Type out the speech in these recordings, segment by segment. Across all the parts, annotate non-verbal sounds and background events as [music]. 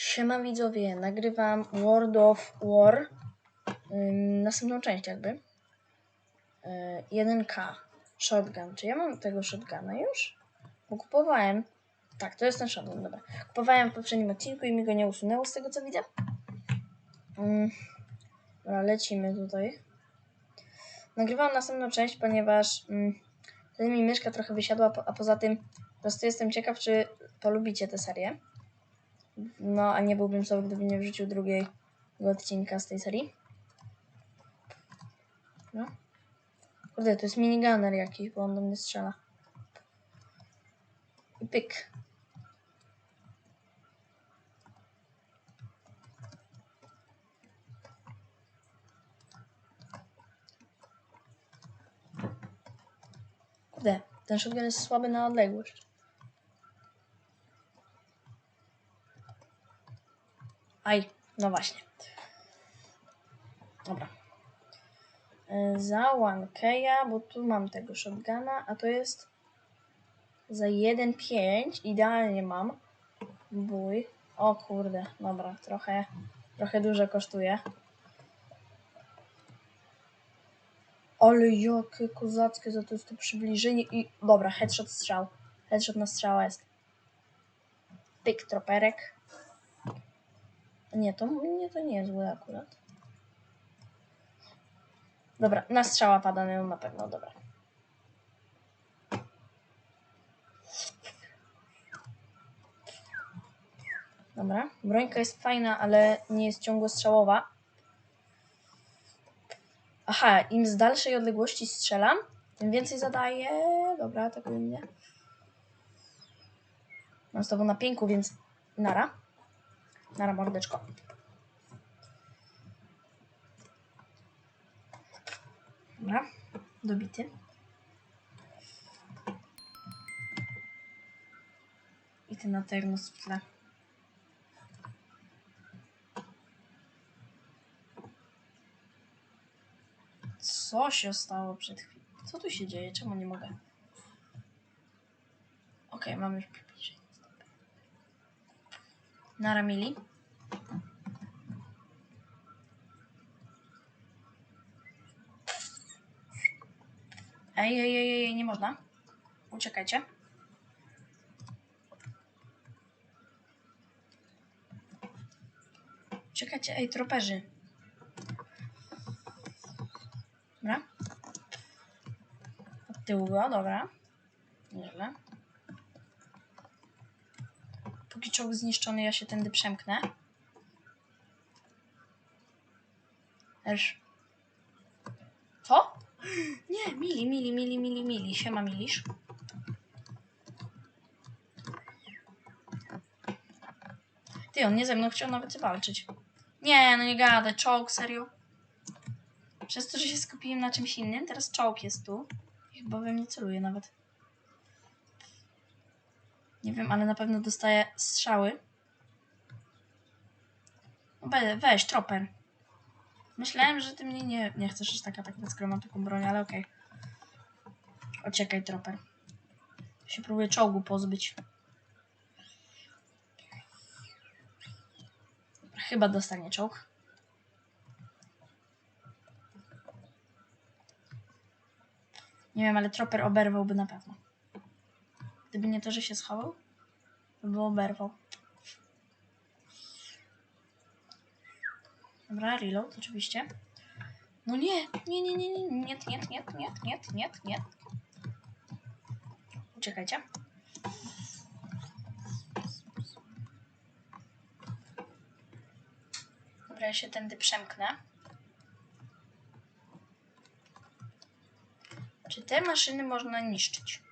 Siema widzowie, nagrywam World of War, ym, następną część jakby. Yy, 1K, shotgun. Czy ja mam tego shotguna już? Bo kupowałem. Tak, to jest ten shotgun, dobra. Kupowałem w poprzednim odcinku i mi go nie usunęło z tego co widzę. Ym, dobra, lecimy tutaj. Nagrywam następną część, ponieważ ym, wtedy mi myszka trochę wysiadła, a poza tym po prostu jestem ciekaw, czy polubicie tę serię. No, a nie byłbym sobą, gdyby nie wrzucił drugiego odcinka z tej serii. No. Kurde, to jest minigunner jakiś, bo on do mnie strzela. I pyk. Kurde, ten shotgun jest słaby na odległość. Aj, no właśnie. Dobra. E, Za 1K, bo tu mam tego shotguna, a to jest za 1.5. Idealnie mam. Bój. O kurde, dobra, trochę, trochę dużo kosztuje. Ale jakie kozackie za to jest to przybliżenie i... Dobra, headshot strzał. Headshot na strzała jest. Pyk, troperek. Nie, to nie, to nie jest złe akurat. Dobra, na strzała pada no, na pewno, dobra. Dobra, brońka jest fajna, ale nie jest ciągłostrzałowa. Aha, im z dalszej odległości strzelam, tym więcej zadaję. Dobra, atakuj mnie. Mam z tobą na pięku, więc nara. Nara mordeczko. Dobra, dobity. I ten na termos w tle. Co się stało przed chwilą? Co tu się dzieje? Czemu nie mogę? Okej, mamy już przybliżenie. Nara mili. Ej, ej, ej, ej, nie można. Uciekajcie. Uciekajcie, ej, troperzy. Dobra. Od tyłu go, dobra. Nieźle. Póki czołg zniszczony, ja się tędy przemknę. Też. Co? Nie, mili, mili, mili, mili, mili. Siema, milisz. Ty, on nie ze mną chciał nawet walczyć. Nie, no nie gadaj, czołg, serio. Przez to, że się skupiłem na czymś innym, teraz czołg jest tu. Chyba we mnie celuje nawet. Nie wiem, ale na pewno dostaję strzały. We, weź, troper. Myślałem, że ty mnie nie, nie chcesz aż tak atakować, skoro mam taką broń, ale okej. Uciekaj, troper. Się próbuję czołgu pozbyć. Chyba dostanie czołg. Nie wiem, ale troper oberwałby na pewno. Gdyby nie to, że się schował, to by oberwał. Dobra, reload oczywiście. No nie, nie, nie, nie, nie, nie, nie, nie, nie, nie, nie, nie. Uciekajcie. Dobra, ja się tędy przemknę. Czy te maszyny można niszczyć?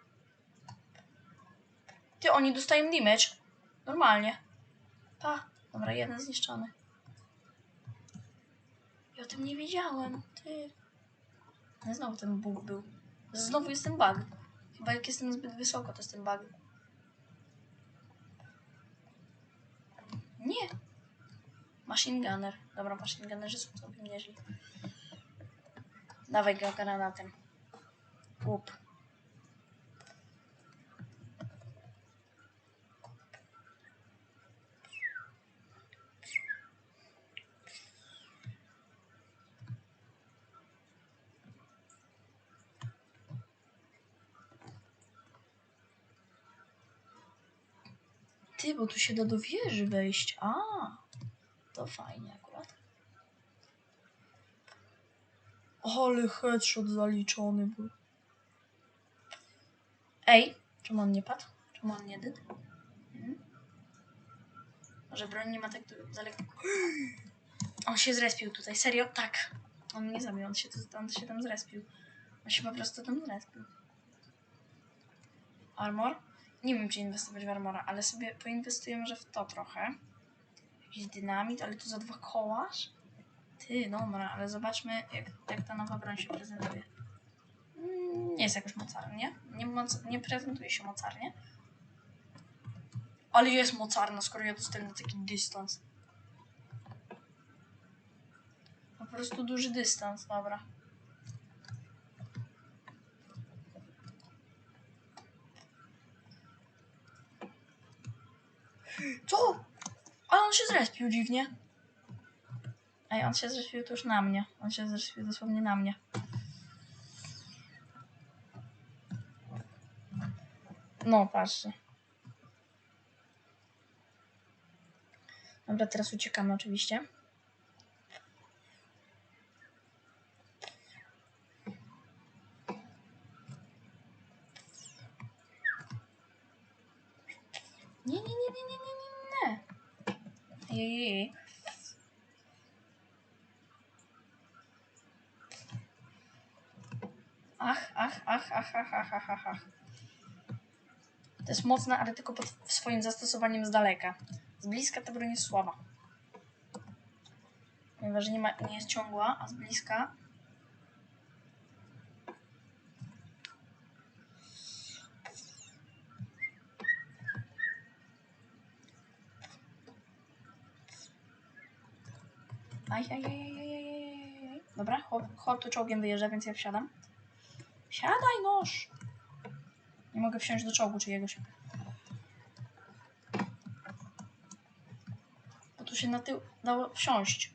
Ty, oni dostają damage. Normalnie. Pa. Dobra, jeden zniszczony. Ja o tym nie wiedziałem. Ty. No znowu ten bug był. Znowu jest ten bug. Chyba jak jestem zbyt wysoko, to jest ten bug. Nie. Machine gunner. Dobra, machine gunnerzy są całkiem nieźli. Dawaj go granatem. Łup. Ty, bo tu się da do wieży wejść. A, to fajnie akurat. Ale headshot zaliczony był. Ej, czemu on nie padł? Czemu on nie dyd? Hmm? Może broń nie ma tak daleko. [gasps] On się zrespił tutaj, serio? Tak. On mnie zabił, on się, on się tam zrespił. On się po prostu tam zrespił. Armor? Nie wiem, czy inwestować w armora, ale sobie poinwestuję może w to trochę. Jakiś dynamit, ale tu za dwa kołaż? Ty, dobra, ale zobaczmy, jak, jak ta nowa broń się prezentuje. Mm, Nie jest jakoś mocarnie. Nie, moc, nie prezentuje się mocarnie. Ale jest mocarna, skoro ja dostałem na taki dystans. Po prostu duży dystans, dobra. Co? Ale on się zrespił dziwnie. Ej, on się zrespił tuż na mnie. On się zrespił dosłownie na mnie. No, patrzcie. Dobra, teraz uciekamy oczywiście. 예. Ach, ach, ach, ach, ach, ach, ach, ach. To jest mocne, ale tylko pod swoim zastosowaniem z daleka. Z bliska ta broń jest słaba. Ponieważ nie, ma, nie jest ciągła, a z bliska Aj, aj, aj, aj, aj, aj. Dobra, chłop, tu czołgiem wyjeżdża, więc ja wsiadam. Siadaj, noż! Nie mogę wsiąść do czołgu czyjegoś. Bo tu się na tył dało wsiąść.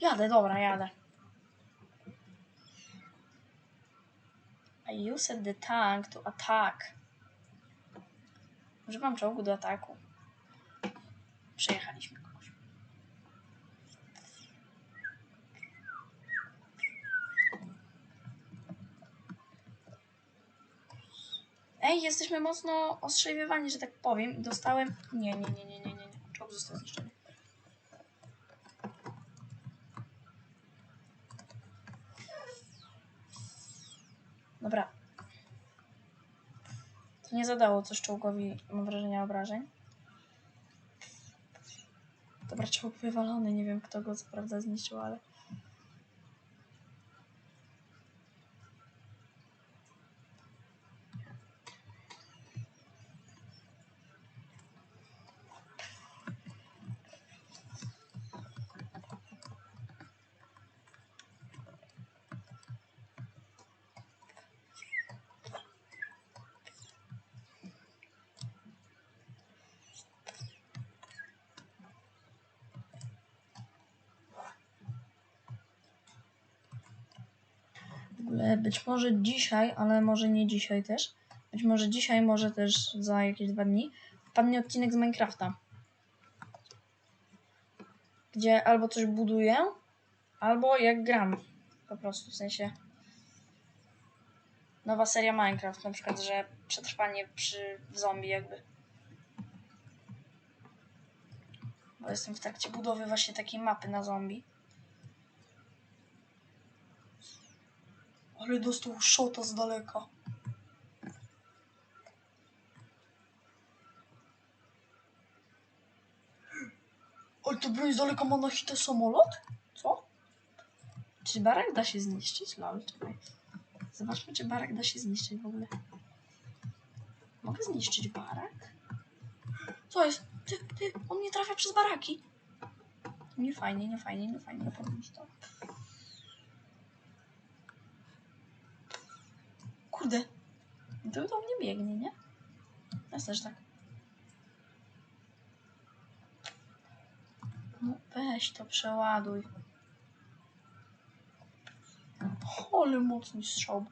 Jadę, dobra, jadę. I used the tank to attack. Używam czołgu do ataku. Przejechaliśmy kogoś. Jesteśmy mocno ostrzewiewani, że tak powiem. I dostałem. Nie, nie, nie, nie, nie, nie. nie. Czołg został zniszczony. Dobra. To nie zadało coś czołgowi, mam wrażenie, obrażeń. Dobra, czołg wywalony. Nie wiem, kto go co prawda zniszczył, ale. Być może dzisiaj, ale może nie dzisiaj też. Być może dzisiaj, może też za jakieś dwa dni wpadnie odcinek z Minecrafta. Gdzie albo coś buduję, albo jak gram. Po prostu, w sensie nowa seria Minecraft, na przykład, że przetrwanie przy zombie jakby. Bo jestem w trakcie budowy właśnie takiej mapy na zombie. Ale dostał szota z daleka. Ale to broń z daleka ma na hite samolot? Co? Czy barak da się zniszczyć? Lol, czekaj. Zobaczmy, czy barak da się zniszczyć w ogóle. Mogę zniszczyć barak? Co jest? Ty, ty, on nie trafia przez baraki. Nie fajnie, nie fajnie, nie fajnie, nie powinno to. Kurde. To do mnie biegnie, nie? Jest też tak. No weź to przeładuj. Ale mocny strzał.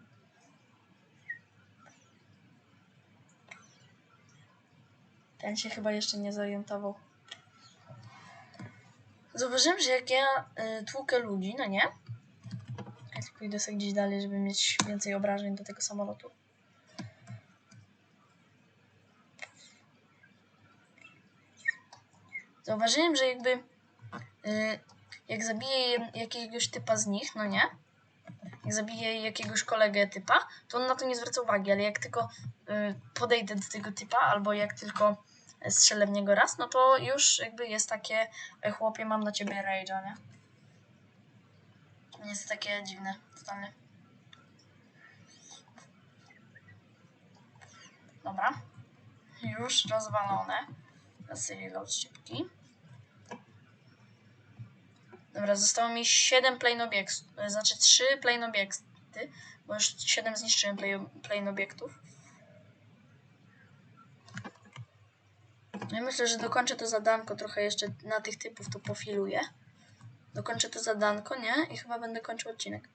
Ten się chyba jeszcze nie zorientował. Zauważyłem, że jak ja y, tłukę ludzi, no nie? Idę sobie gdzieś dalej, żeby mieć więcej obrażeń do tego samolotu. Zauważyłem, że jakby y, jak zabiję jakiegoś typa z nich, no nie? Jak zabiję jakiegoś kolegę typa, to on na to nie zwraca uwagi, ale jak tylko y, podejdę do tego typa, albo jak tylko strzelę w niego raz, no to już jakby jest takie "Ej, chłopie, mam na ciebie rage'a, nie? Jest takie dziwne, totalnie. Dobra. Już rozwalone. Sobie reload szybki. Dobra, zostało mi 7 plane obiektów, znaczy 3 plane obiekty, bo już 7 zniszczyłem plane obiektów. Ja myślę, że dokończę to zadanko trochę jeszcze na tych typów to pofiluję. Dokończę to zadanko, nie? I chyba będę kończył odcinek.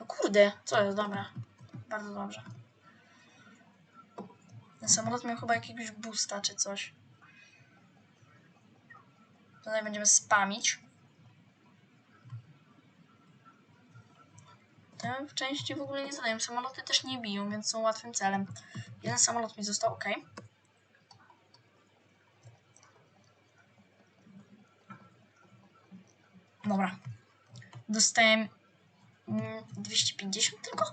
O kurde, co jest? Dobra. Bardzo dobrze. Ten samolot miał chyba jakiegoś boosta czy coś. Tutaj będziemy spamić. Te w części w ogóle nie zadają. Samoloty też nie biją, więc są łatwym celem. Jeden samolot mi został, ok. Dobra. Dostałem mm, 250 tylko?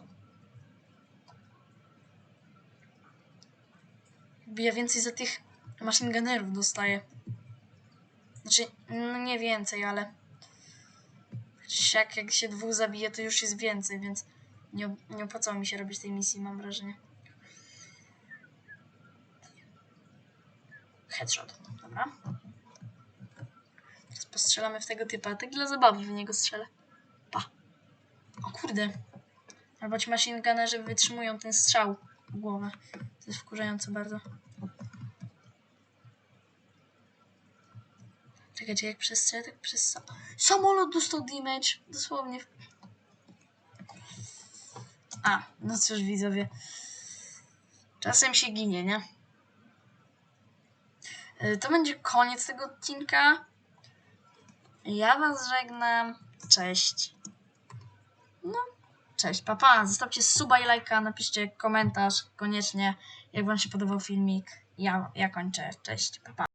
Jakby ja więcej za tych machine gunnerów dostaję. Znaczy, no nie więcej, ale jak, jak się dwóch zabije, to już jest więcej, więc nie, nie opłacało mi się robić tej misji, mam wrażenie. Headshot, dobra. Postrzelamy w tego typa, tak dla zabawy w niego strzelę. Pa. O kurde. Albo ci machine gunnerzy wytrzymują ten strzał w głowę. To jest wkurzające bardzo. Czekajcie, jak przestrzelę, tak przez sam... Samolot dostał damage. Dosłownie. A, no cóż widzowie. Czasem się ginie, nie? Y, To będzie koniec tego odcinka. Ja was żegnam. Cześć. No, cześć, papa. Pa. Zostawcie suba i lajka, napiszcie komentarz koniecznie, jak wam się podobał filmik. Ja, ja kończę. Cześć, papa. Pa.